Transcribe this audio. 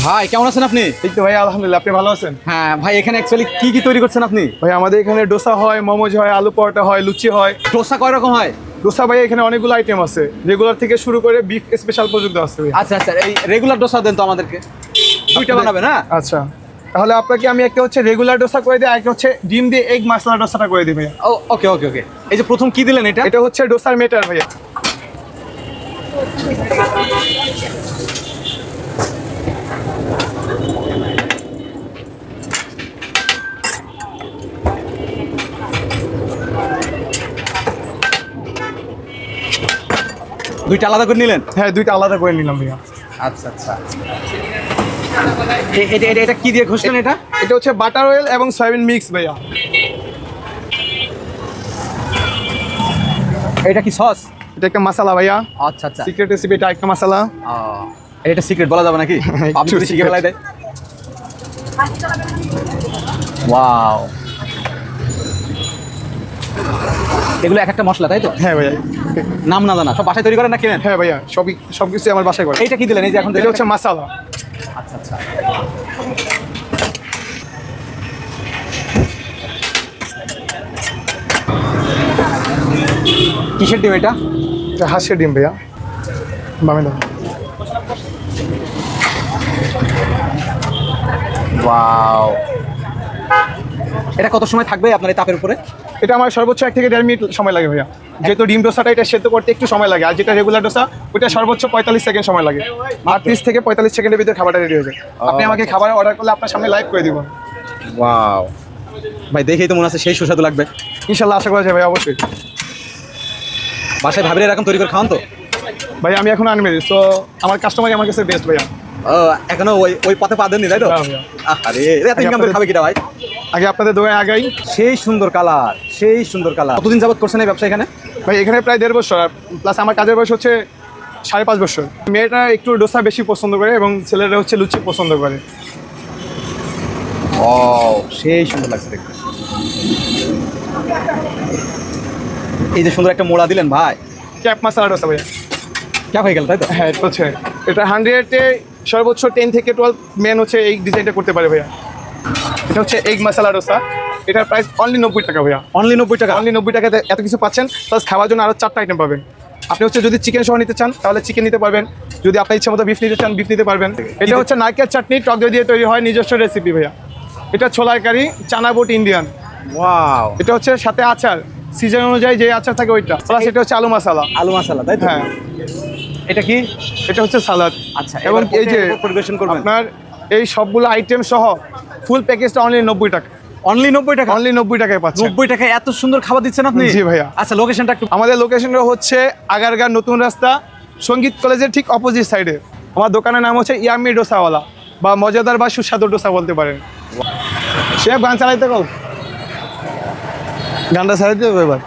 ভাই কেমন আছেন আপনি? এই তো ভাই আলহামদুলিল্লাহ আপনি ভালো আছেন? হ্যাঁ ভাই এখানে অ্যাকচুয়ালি কি কি তৈরি করছেন আপনি? ভাই আমাদের এখানে ডোসা হয় মোমোজ হয় আলু পরোটা হয় লুচি হয়। ডোসা কয় রকম হয়? ডোসা ভাই এখানে অনেকগুলো আইটেম আছে। রেগুলার থেকে শুরু করে বিফ স্পেশাল পর্যন্ত আছে আচ্ছা আচ্ছা এই রেগুলার ডোসা দেন তো আমাদেরকে। দুইটা বানাবে না আচ্ছা তাহলে আপনাকে আমি একটা হচ্ছে রেগুলার ডোসা করে দিই একটা হচ্ছে ডিম দিয়ে এগ মশলা ডোসাটা করে দিই ভাইয়া ও ওকে ওকে ওকে এই যে প্রথম কি দিলেন এটা? এটা হচ্ছে ডোসার মেটার ভাইয়া দুইটা আলাদা করে নিলেন? হ্যাঁ দুইটা আলাদা করে নিলাম ভাইয়া। আচ্ছা আচ্ছা। এটা এটা এটা কি দিয়ে ঘষলেন এটা? এটা হচ্ছে বাটার অয়েল এবং সয়াবিন মিক্স ভাইয়া। এটা কি সস এটা একটা মশলা ভাইয়া। আচ্ছা আচ্ছা। সিক্রেট রেসিপি এটা একটা মশলা এটা সিক্রেট বলা যাবে নাকি? আপনি যদি শিখে ফেলাই দেয় ওয়াও এগুলো এক একটা মশলা তাই তো? হ্যাঁ ভাইয়া। নাম না জানা সব বাসায় তৈরি করেন না কিনেন? হ্যাঁ ভাইয়া সবই সব কিছু আমার বাসায় করে। এইটা কি দিলেন এই যে এখন এটা হচ্ছে মশলা আচ্ছা আচ্ছা। কিসের ডিম এটা? এটা হাঁসের ডিম ভাইয়া। বামে দাও। ওয়াও। এটা কত সময় থাকবে আপনার এই তাপের উপরে? এটা আমার সর্বোচ্চ এক থেকে দেড় মিনিট সময় লাগে ভাইয়া। যেহেতু ডিম ডোসাটা এটা সেদ্ধ করতে একটু সময় লাগে আর যেটা রেগুলার ডোসা ওটা সর্বোচ্চ পঁয়তাল্লিশ সেকেন্ড সময় লাগে। আটত্রিশ থেকে পঁয়তাল্লিশ সেকেন্ডের ভিতরে খাবারটা রেডি হয়ে যায়। আপনি আমাকে খাবার অর্ডার করলে আপনার সামনে লাইভ করে দিব। ওয়াও ভাই দেখেই তো মনে আছে সেই সুস্বাদু লাগবে। ইনশাল্লাহ আশা করা যায় ভাই অবশ্যই। বাসায় ভাবিরে এরকম তৈরি করে খাওয়ান তো? ভাই আমি এখন আনবে সো আমার কাস্টমারই আমার কাছে বেস্ট ভাইয়া। এখনও ওই ওই পথে পা দেননি তাই তো? না আরে এত ইনকাম করে খাবে কিটা ভাই? আগে আপনাদের দোকানে আগাই। সেই সুন্দর কালার সেই সুন্দর কালার। কতদিন যাবত করছেন এই ব্যবসা এখানে? ভাই এখানে প্রায় দেড় বছর প্লাস আমার কাজের বয়স হচ্ছে সাড়ে পাঁচ বছর। মেয়েটা একটু ডোসা বেশি পছন্দ করে এবং ছেলেরা হচ্ছে লুচি পছন্দ করে। ও সেই সুন্দর লাগছে দেখতে। এই যে সুন্দর একটা মোড়া দিলেন ভাই। ক্যাপ মশলা ডোসা ভাইয়া। ক্যাপ হয়ে গেল তাই তো? হ্যাঁ হচ্ছে। এটা হান্ড্রেডে সর্বোচ্চ টেন থেকে টুয়েলভ মেন হচ্ছে এই ডিজাইনটা করতে পারে ভাইয়া। এটা হচ্ছে এগ মশলা ডোসা এটার প্রাইস অনলি নব্বই টাকা ভাইয়া। অনলি নব্বই টাকা। অনলি নব্বই টাকাতে এত কিছু পাচ্ছেন। প্লাস খাওয়ার জন্য আরও চারটা আইটেম পাবেন। আপনি হচ্ছে যদি চিকেন সহ নিতে চান তাহলে চিকেন নিতে পারবেন। যদি আপনার ইচ্ছা মতো বিফ নিতে চান বিফ নিতে পারবেন। এটা হচ্ছে নারকেল চাটনি টক দই দিয়ে তৈরি হয় নিজস্ব রেসিপি ভাইয়া। এটা ছোলার কারি চানা বুট ইন্ডিয়ান ওয়াও এটা হচ্ছে সাথে আচার। সিজন অনুযায়ী যে আচার থাকে ওইটা। প্লাস এটা হচ্ছে আলু মশলা আলু মশলা তাই তো? হ্যাঁ। এটা কি? এটা হচ্ছে সালাদ আচ্ছা এবং এই যে পরিবেশন করবেন। আপনার এই সবগুলো আইটেম সহ ফুল প্যাকেজটা অনলি নব্বই টাকা। অনলি নব্বই টাকা? অনলি নব্বই টাকায় পাচ্ছেন। নব্বই টাকায় এত সুন্দর খাবার দিচ্ছেন আপনি? জি ভাইয়া। আচ্ছা লোকেশনটা একটু আমাদের লোকেশনটা হচ্ছে আগারগাঁ নতুন রাস্তা সংগীত কলেজের ঠিক অপোজিট সাইডে আমার দোকানের নাম হচ্ছে ইয়ামি ডোসাওয়ালা বা মজাদার বা সুস্বাদু ডোসা বলতে পারেন। সে গান চালাইতে কল গানটা চালাইতে হবে এবার।